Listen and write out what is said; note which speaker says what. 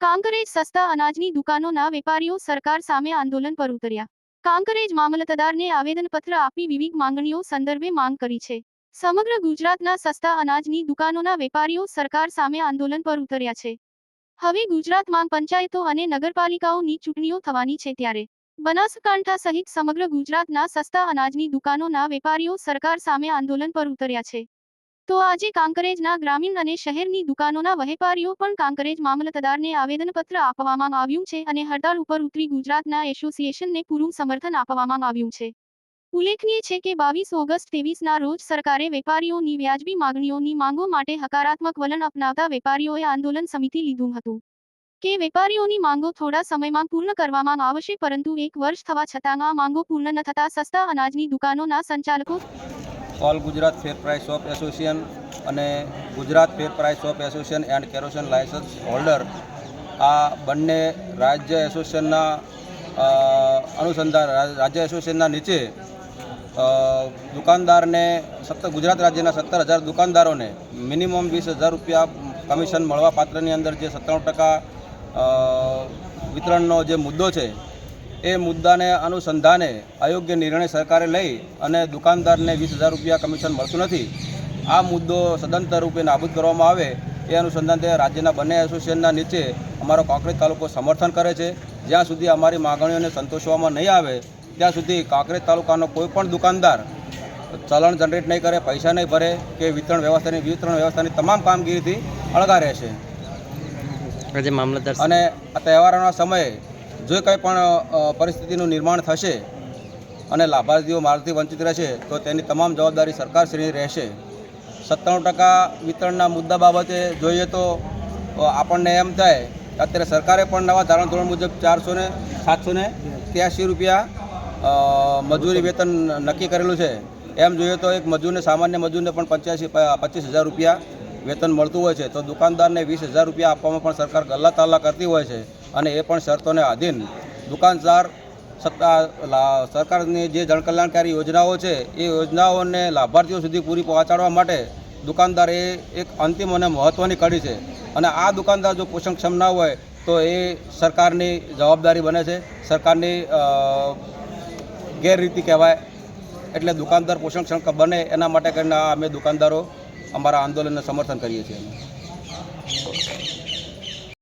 Speaker 1: કાંકરેજ સસ્તા અનાજની દુકાનોના વેપારીઓ સરકાર સામે આંદોલન પર ઉતર્યા. કાંકરેજ મામલતદારને આવેદનપત્ર આપી વિવિધ માંગણીઓ સંદર્ભે માંગ કરી છે. સમગ્ર ગુજરાતના સસ્તા અનાજની દુકાનોના વેપારીઓ સરકાર સામે આંદોલન પર ઉતર્યા છે. હવે ગુજરાતમાં પંચાયતો અને નગરપાલિકાઓની ચૂંટણીઓ થવાની છે ત્યારે. બનાસકાંઠા સહિત સમગ્ર ગુજરાતના સસ્તા અનાજની દુકાનોના વેપારીઓ સરકાર સામે આંદોલન પર ઉતર્યા છે. તો આજે કાંકરેજના ગ્રામીણ અને શહેરની દુકાનોના વેપારીઓ પણ કાંકરેજ મામલતદારને આવેદનપત્ર આપવામાં આવ્યું છે અને હડતાળ ઉપર ઉતરી ગુજરાતના એસોસિએશનને પૂરું સમર્થન આપવામાં આવ્યું છે. ઉલ્લેખનીય છે કે બાવીસ ઓગસ્ટ ત્રેવીસના રોજ સરકારે વેપારીઓની વ્યાજબી માગણીઓની માંગો માટે હકારાત્મક વલણ અપનાવતા વેપારીઓએ આંદોલન સમિતિ લીધું હતું. કે વેપારીઓની માંગો થોડા સમયમાં પૂર્ણ કરવામાં આવશે પરંતુ એક વર્ષ થવા છતાં આ માંગો પૂર્ણ ન થતા સસ્તા અનાજની દુકાનોના સંચાલકો
Speaker 2: all Gujarat fair price shop association અને Gujarat fair price shop association and kerosene licence holder આ બંને રાજ્ય એસોસિએશનના અનુસંધાન રાજ્ય એસોસિએશનના નીચે દુકાનદારને સત્તર, ગુજરાત રાજ્યના સત્તર હજાર દુકાનદારોને મિનિમમ વીસ હજાર રૂપિયા કમિશન મળવા પાત્રની અંદર જે સત્તાણું ટકા વિતરણનો જે મુદ્દો છે, એ મુદ્દાને અનુસંધાને અયોગ્ય નિર્ણય સરકારે લઈ અને દુકાનદારને વીસ હજાર રૂપિયા કમિશન મળતું નથી. આ મુદ્દો સદંતર રૂપે નાબૂદ કરવામાં આવે, એ અનુસંધાને રાજ્યના બંને એસોસિએશનના નીચે અમારો કાંકરેજ તાલુકો સમર્થન કરે છે. જ્યાં સુધી અમારી માગણીઓને સંતોષવામાં નહીં આવે, ત્યાં સુધી કાંકરેજ તાલુકાનો કોઈ પણ દુકાનદાર ચલણ જનરેટ નહીં કરે, પૈસા નહીં ભરે કે વિતરણ વ્યવસ્થાની વિતરણ વ્યવસ્થાની તમામ કામગીરીથી અળગા રહેશે.
Speaker 3: આજે મામલતદાર
Speaker 2: અને આ તહેવારોના સમયે જો કંઈ પણ પરિસ્થિતિનું નિર્માણ થશે અને લાભાર્થીઓ મારાથી વંચિત રહેશે, તો તેની તમામ જવાબદારી સરકારશ્રીની રહેશે. સત્તાણું ટકા વિતરણના મુદ્દા બાબતે જોઈએ તો આપણને એમ થાય અત્યારે સરકારે પણ નવા ધારણ ધોરણ મુજબ ચારસો ને સાતસો ને ત્યાસી રૂપિયા મજૂરી વેતન નક્કી કરેલું છે. એમ જોઈએ તો એક મજૂરને, સામાન્ય મજૂરને પણ પંચ્યાસી પચીસ હજાર રૂપિયા વેતન મળતું હોય છે, તો દુકાનદારને વીસ હજાર રૂપિયા આપવામાં પણ સરકાર ગલ્લા તાલ્લા કરતી હોય છે અને એ પણ શરતોને આધીન. દુકાનદાર સત્તા સરકારની જે જનકલ્યાણકારી યોજનાઓ છે, એ યોજનાઓને લાભાર્થીઓ સુધી પૂરી પહોંચાડવા માટે દુકાનદાર એ એક અંતિમ અને મહત્ત્વની કડી છે. અને આ દુકાનદાર જો પોષણક્ષમ ના હોય, તો એ સરકારની જવાબદારી બને છે. સરકારની ગેરરીતિ કહેવાય. એટલે દુકાનદાર પોષણક્ષમ બને એના માટે કરીને અમે દુકાનદારો અમારા આંદોલનને સમર્થન કરીએ છીએ